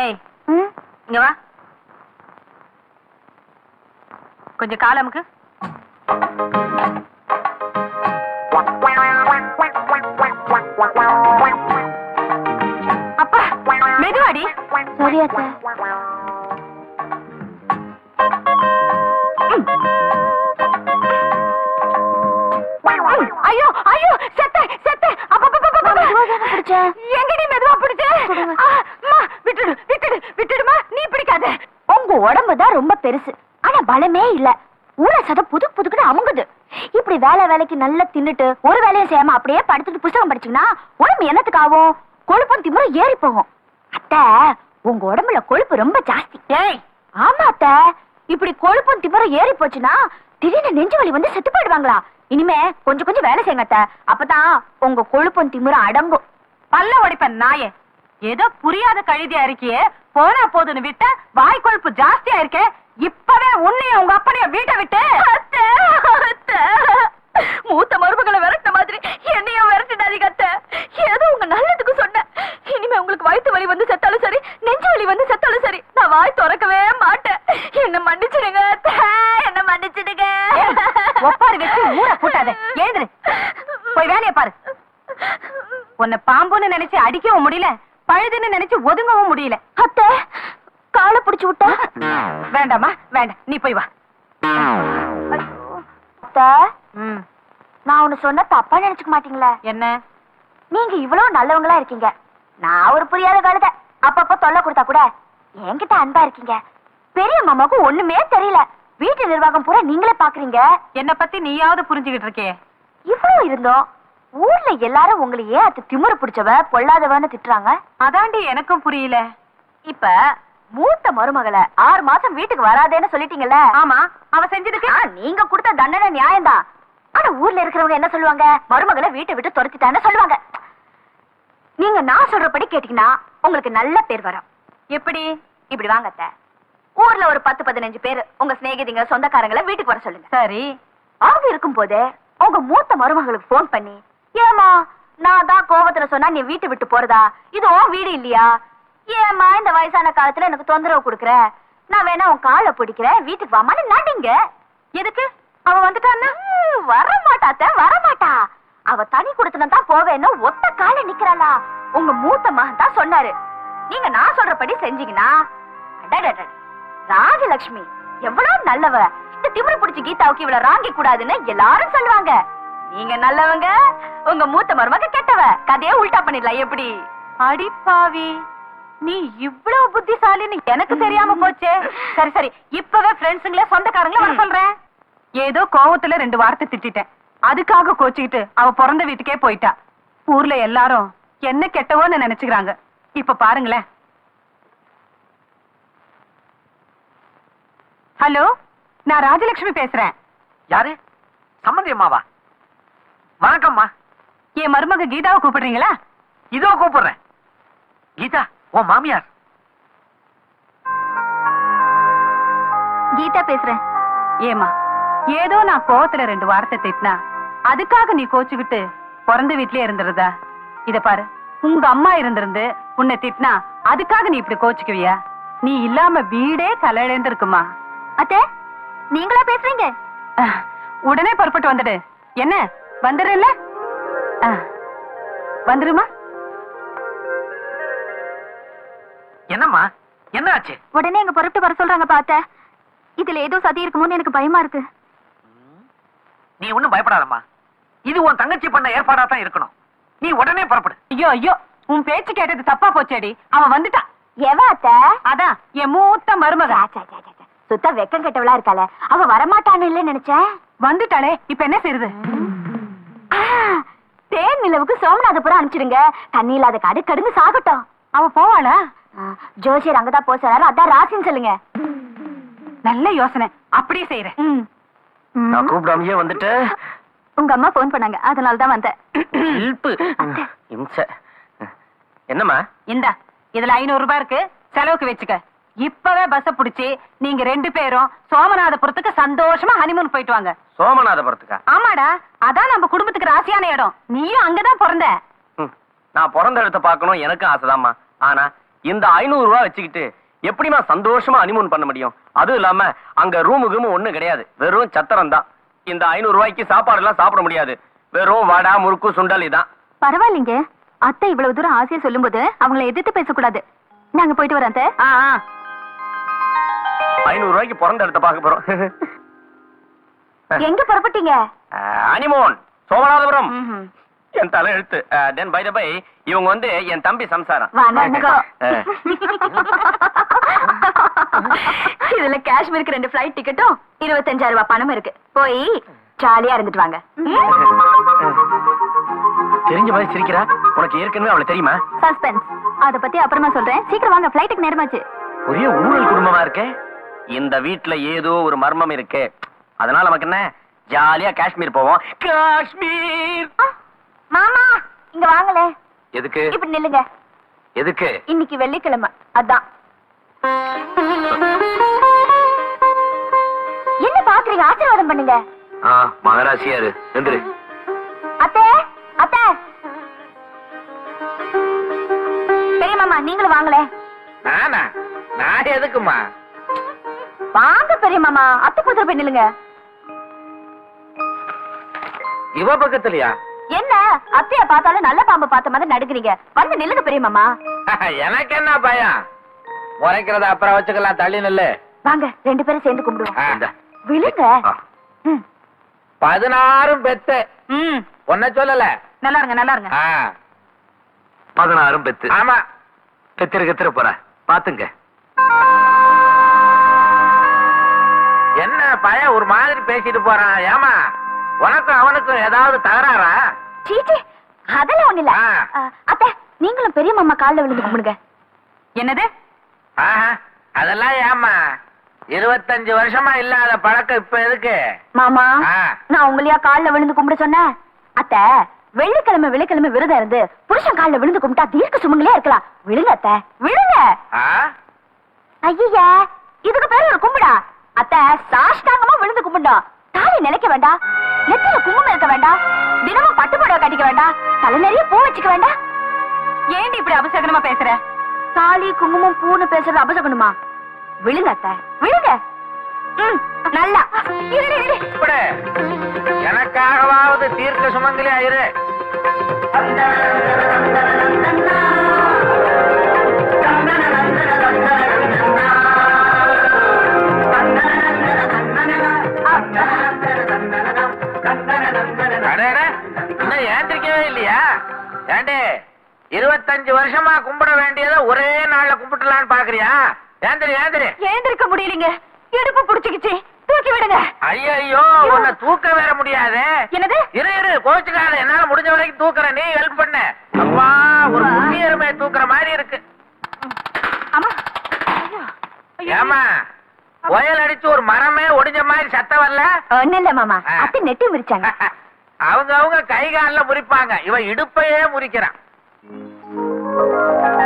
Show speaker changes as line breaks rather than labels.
ஏய் இங்க வா. கொஞ்சம் காலமுக்கு அப்பா மெதுவாடி. ஐயோ ஐயோ செத்த செத்த
பிடிச்சேன்.
எங்கடி
உடம்பு தான் ரொம்ப பெருசு. ஆனா பலமே இல்ல. ஊர சத புது புதுக்குன்னு அமுங்குது. இப்படி வேலை வேலைக்கு நல்லா தின்னுட்டு ஒரு வேலையும் செய்யாம அப்படியே படுத்துட்டு புத்தகம் படிச்சீங்கன்னா உடம்பு என்னத்துக்கு ஆகும்? கொழுப்பும் திமிரும் ஏறி போகும். அத்தை உங்க உடம்புல கொழுப்பு ரொம்ப ஜாஸ்தி.
ஏய்!
ஆமா அத்தை. இப்படி கொழுப்பும் திமிரும் ஏறி போச்சுன்னா திடீர்னு நெஞ்சு வலி வந்து செத்து போயிடுவாங்களா? இனிமே கொஞ்சம் கொஞ்சம் வேலை செய்யுங்க அத்தை. அப்பதான் உங்க கொழுப்பும் திமிரும் அடங்கும்.
பல்ல உடைப்பேன் நாயே. ஏதோ புரியாத கழுதியா இருக்கியே. போனா போதுன்னு விட்ட வாய் கொழுப்பு ஜாஸ்தியா இருக்கே இப்பவே உன்னையும் உங்க அப்பனையும் வீட்டை விட்டு. அத்தை, அத்தை. மூத்த மருமகளை விரட்ட மாதிரி என்னையும் விரட்டிடாதீங்க அத்தை. ஏதோ உங்க நல்லதுக்கு சொன்னேன். இனிமே உங்களுக்கு வயித்து வலி வந்து செத்தாலும் சரி நெஞ்சு வலி வந்து செத்தாலும் சரி நான் வாய் திறக்கவே மாட்டேன். என்ன மன்னிச்சிடுங்க என்ன மன்னிச்சிடுங்க. ஒப்பாரி வச்சு ஊற கூட்டாத. எழுந்துரு போய் வேலையை பாரு. உன்னை பாம்புன்னு நினைச்சு அடிக்கவும் முடியல. பழுதுன்னு நினைச்சு ஒதுங்கவும் முடியல.
அத்தை காலை பிடிச்சு விட்டா?
வேண்டாமா வேண்டாம். நீ போய் வா.
நான் ஒண்ணு சொன்ன தப்பா நினைச்சுக்க மாட்டீங்களா?
என்ன?
நீங்க இவ்வளவு நல்லவங்களா இருக்கீங்க. நான் ஒரு புரியாத கழுத அப்பப்ப தொல்லை கொடுத்தா கூட என்கிட்ட அன்பா இருக்கீங்க. பெரிய மாமாவுக்கு ஒண்ணுமே தெரியல. வீட்டு நிர்வாகம் பூரா நீங்களே பாக்குறீங்க.
என்ன பத்தி நீயாவது புரிஞ்சுகிட்டு இருக்கே.
இவ்வளவு இருந்தோம். ஊர்ல எல்லாரும் உங்களை ஏன் அது திமிரு பிடிச்சவ பொல்லாதவன்னு திட்டுறாங்க?
அதாண்டி எனக்கும் புரியல.
இப்ப மூத்த மருமகளை ஆறு மாசம் வீட்டுக்கு வராதேன்னு சொல்லிட்டீங்கல்ல?
ஆமா அவ செஞ்சதுக்கு?
நீங்க கொடுத்த தண்டனை நியாயம்தான். ஆனா ஊர்ல இருக்கிறவங்க என்ன சொல்லுவாங்க? மருமகளை வீட்டை விட்டு துரத்திட்டான்னு சொல்லுவாங்க. நீங்க நான் சொல்றபடி கேட்டீங்கன்னா உங்களுக்கு நல்ல பேர் வரும்.
எப்படி?
இப்படி வாங்க ஊர்ல ஒரு பத்து பதினஞ்சு பேர் உங்க சிநேகிதிங்க சொந்தக்காரங்களை வீட்டுக்கு வர சொல்லுங்க.
சரி.
அவங்க இருக்கும் போதே உங்க மூத்த மருமகளுக்கு ஃபோன் பண்ணி ஏமா நான் தான் கோவத்துல சொன்னா நீ வீட்டு விட்டு போறதா? இது உன் வீடு இல்லையா? ஏமா இந்த வயசான காலத்துல எனக்கு தொந்தரவு கொடுக்குற? நான் வேணா உன் காலை பிடிக்கிறேன் வீட்டுக்கு வாமான்னு நடிங்க.
எதுக்கு? அவ வந்துட்டான்னா
வர மாட்டாத்த வர மாட்டா அவ தனி கொடுத்தன தான் போவேன்னு ஒத்த கால நிக்கிறாளா? உங்க மூத்த மகன் தான் சொன்னாரு. நீங்க நான் சொல்றபடி செஞ்சீங்கன்னா ராஜலட்சுமி எவ்வளவு நல்லவ. இந்த திமிரு பிடிச்ச கீதாவுக்கு இவ்வளவு ராங்கி கூடாதுன்னு எல்லாரும் சொல்லுவாங்க. நீங்க நல்லவங்க உங்க மூத்த மருமக கெட்டவ. கதையை உல்டா பண்ணிடலாம் எப்படி?
அடிப்பாவி நீ இவ்வளவு புத்திசாலின்னு எனக்கு தெரியாம போச்சே. சரி சரி. இப்பவே ஃப்ரெண்ட்ஸுங்களே சொந்தக்காரங்களே வர சொல்றேன். ஏதோ கோவத்துல ரெண்டு வார்த்தை திட்டிட்டேன். அதுக்காக கோச்சிக்கிட்டு அவ பிறந்த வீட்டுக்கே போயிட்டா. ஊர்ல எல்லாரும் என்ன கெட்டவோன்னு நினைச்சுக்கிறாங்க. இப்ப பாருங்களேன். ஹலோ நான் ராஜலட்சுமி பேசுறேன்.
யாரு? சம்மந்தி அம்மாவா வணக்கம்மா.
என் மருமக கீதாவை கூப்பிடுறீங்களா?
இதோ கூப்பிடுறேன். கீதா உன் மாமியார்.
கீதா பேசுறேன்.
ஏமா ஏதோ நான் கோவத்துல ரெண்டு வார்த்தை திட்டினா அதுக்காக நீ கோச்சுக்கிட்டு பிறந்த வீட்லயே இருந்துருதா இத பாரு உங்க அம்மா இருந்திருந்து உன்னை திட்டினா அதுக்காக நீ இப்படி கோச்சுக்குவியா? நீ இல்லாம வீடே தலையிலேந்து இருக்குமா
அத்தை நீங்களா பேசுறீங்க?
உடனே புறப்பட்டு வந்துடு. என்ன? வந்துடுறல்ல அஹ், வந்துருமா
என்னம்மா? என்ன ஆச்சு
உடனே எங்க புறப்பட்டு வர சொல்றாங்க பாத்த இதுல ஏதோ சதி இருக்குமோன்னு எனக்கு பயமா இருக்கு.
நீ ஒண்ணும் பயப்படாதம்மா. இது உன் தங்கச்சி பண்ண ஏற்பாடா தான் இருக்கணும். நீ உடனே புறப்படு.
ஐயோ ஐயோ உன் பேச்சு கேட்டது தப்பா போச்சேடி. அவன் வந்துட்டான்
எவ அத்த?
அதான் என் மூத்த மருமக
சுத்த வெக்கம் கெட்டவளா இருக்காள. அவ வரமாட்டான்னு இல்ல நினைச்சேன்.
வந்துட்டாளே இப்ப என்ன செய்யுது
தேன் நிலவுக்கு சோமநாதபுரம் அனுப்பிச்சிடுங்க. தண்ணி இல்லாத காடு கடுங்க சாகட்டும்.
அவ போவாளா
ஆ, ஜோசியர் அங்கதான் போக சொன்னாரு. அதான் ராசின்னு சொல்லுங்க.
நல்ல யோசனை. அப்படியே செய்யறேன்.
ம்.
கூப்பிடாமயே வந்துட்டு.
உங்க அம்மா போன் பண்ணாங்க. அதனால தான் வந்தேன்.
என்னம்மா?
இந்தா இதுல ஐநூறு ரூபாய் இருக்கு. செலவுக்கு வச்சுக்க. இப்பவே பஸ் புடிச்சு நீங்க ரெண்டு பேரும் சோமநாதபுரத்துக்கு சந்தோஷமா ஹனிமூன் போயிட்டு வாங்க.
சோமநாதபுரத்துக்கா?
ஆமாடா அதான் நம்ம குடும்பத்துக்கு ராசியான இடம். நீயும் அங்கதான் பிறந்த.
நான் பிறந்த இடத்த பார்க்கணும் எனக்கும் ஆசைதாம்மா. ஆனா இந்த ஐநூறு ரூபாய் வச்சுக்கிட்டு எப்படிமா சந்தோஷமா அனிமூன் பண்ண முடியும்? அதுவும் இல்லாம அங்க ரூமு கீமு ஒண்ணும் கிடையாது. வெறும் சத்திரம் தான். இந்த ஐநூறு ரூபாய்க்கு சாப்பாடு எல்லாம் சாப்பிட முடியாது. வெறும் வடை முறுக்கு சுண்டல் இதான்.
பரவாயில்லைங்க. அத்தை இவ்வளவு தூரம் ஆசையா சொல்லும்போது அவங்கள எதிர்த்து பேசக்கூடாது. நாங்க போயிட்டு வரோம்.
ஐநூறு ரூபாய்க்கு பிறந்த இடத்த பார்க்க போறோம்.
எங்க புறப்பட்டீங்க?
அனிமோன் சோமநாதபுரம். என் தலை எழுத்து தென் பை பை இவங்க வந்து என் தம்பி சம்சாரம்.
இதுல காஷ்மீருக்கு ரெண்டு ஃபிளைட் டிக்கெட்டும் இருபத்தஞ்சாயிரம் ரூபாய் பணம் இருக்கு. போய் ஜாலியா இருந்துட்டு வாங்க.
தெரிஞ்ச மாதிரி சிரிக்கிறா? உனக்கு ஏற்கனவே அவளை தெரியுமா?
சஸ்பென்ஸ் அத பத்தி அப்புறமா சொல்றேன். சீக்கிரம் வாங்க ஃபிளைட்டுக்கு நேரமாச்சு.
ஒரே ஊழல் குடும்பமா இருக்கே? இந்த வீட்ல ஏதோ ஒரு மர்மம் இருக்கு. அதனால நமக்கு என்ன? ஜாலியா காஷ்மீர் போவோம். காஷ்மீர்!
மாமா இங்க வாங்களே.
எதுக்கு?
இப்படி நில்லுங்க.
எதுக்கு?
இன்னைக்கு வெள்ளிக்கிழமை. அதான். என்ன பாக்குறீங்க? ஆசீர்வாதம் பண்ணுங்க.
மகராசியாரு. எந்திரு
அத்தை அத்தை. பெரிய மாமா நீங்களும் வாங்களே.
நானா? நான் எதுக்குமா
வாங்க பெரிய மாமா அத்தை புத்தர் போய் நில்லுங்க.
இவ பக்கத்துலயா?
என்ன? அத்தைய பார்த்தாலும் நல்ல பாம்பு பார்த்த மாதிரி நடுக்குறீங்க வந்து நில்லுங்க பெரிய மாமா.
எனக்கு என்ன பயம்? முறைக்கிறத அப்புறம் வச்சுக்கலாம் தள்ளி நில்லு.
வாங்க ரெண்டு பேரும் சேர்ந்து கும்பிடுவோம். விழுங்க.
பதினாறும் பெத்து. ஒன்ன சொல்லல.
நல்லா இருங்க நல்லா இருங்க
பதினாறும் பெத்து.
ஆமா.
கத்திர கத்திர போற. பாத்துங்க.
பையன் ஒரு மாதிரி பேசிட்டு போறான்? ஏமா உனக்கும் அவனுக்கும் ஏதாவது தகராறா?
சீச்சி அதெல்லாம் ஒண்ணு இல்ல. அத்தை நீங்களும் பெரிய மாமா கால்ல விழுந்து கும்பிடுங்க.
என்னது?
ஆஹா, அதெல்லாம் ஏமா இருபத்தஞ்சு வருஷமா இல்லாத பழக்கம் இப்ப எதுக்கு?
மாமா. நான் உங்களையா கால்ல விழுந்து கும்பிட சொன்னேன்? அத்தை வெள்ளிக்கிழமை வெள்ளிக்கிழமை விரதம் இருந்து புருஷன் கால்ல விழுந்து கும்பிட்டா தீர்க்க சுமங்களே இருக்கலாம். விழுங்க அத்தை விழுங்க? ஐயா இதுக்கு பேரு ஒரு கும்பிடா. அத்த சாஷ்டாங்கமா விழுந்து கும்பிட்டோம் தாலி நினைக்க வேண்டாம் நெத்தியில குங்குமம் இருக்க வேண்டாம் தினமும் பட்டு புடவை கட்டிக்க வேண்டாம் தலை நிறைய பூ வச்சுக்க வேண்டாம்
ஏண்டி இப்படி அபசகனமா பேசுற?
தாலி குங்குமம் பூன்னு பேசுறது அபசகணுமா விழுங்க அத்த. விழுங்க. ம், நல்லா. இரு, இரு, இரு.
எனக்காகவாவது தீர்க்க சுமங்கலி ஆயிரு இருபத்தஞ்சு வருஷமா கும்பிட வேண்டியதை ஒரே நாள்ல கும்பிட்டுலான்னு பாக்குறியா? ஏந்திரி ஏந்திரி.
எழுந்திருக்க முடியலங்க. இடுப்பு புடிச்சுக்கிச்சு. தூக்கி விடுங்க.
ஐயோ. உன்னை தூக்க வேற முடியாது.
என்னது?
இரு இரு கோச்சுக்காத. என்னால முடிஞ்ச வரைக்கும் தூக்குறேன் நீ ஹெல்ப் பண்ணு. அப்பா ஒரு புண்ணியருமை தூக்குற மாதிரி இருக்கு.
அம்மா. ஐயோ. ஐயோ.
ஏமா புயல் அடிச்சு ஒரு மரமே ஒடிஞ்ச மாதிரி சத்தம் வரல?
ஒண்ணு இல்ல மாமா. அத்தை நெட்டி மிரிச்சாங்க
அவங்க அவங்க கை கால்ல முறிப்பாங்க. இவன் இடுப்பையே முறிக்கிறான்.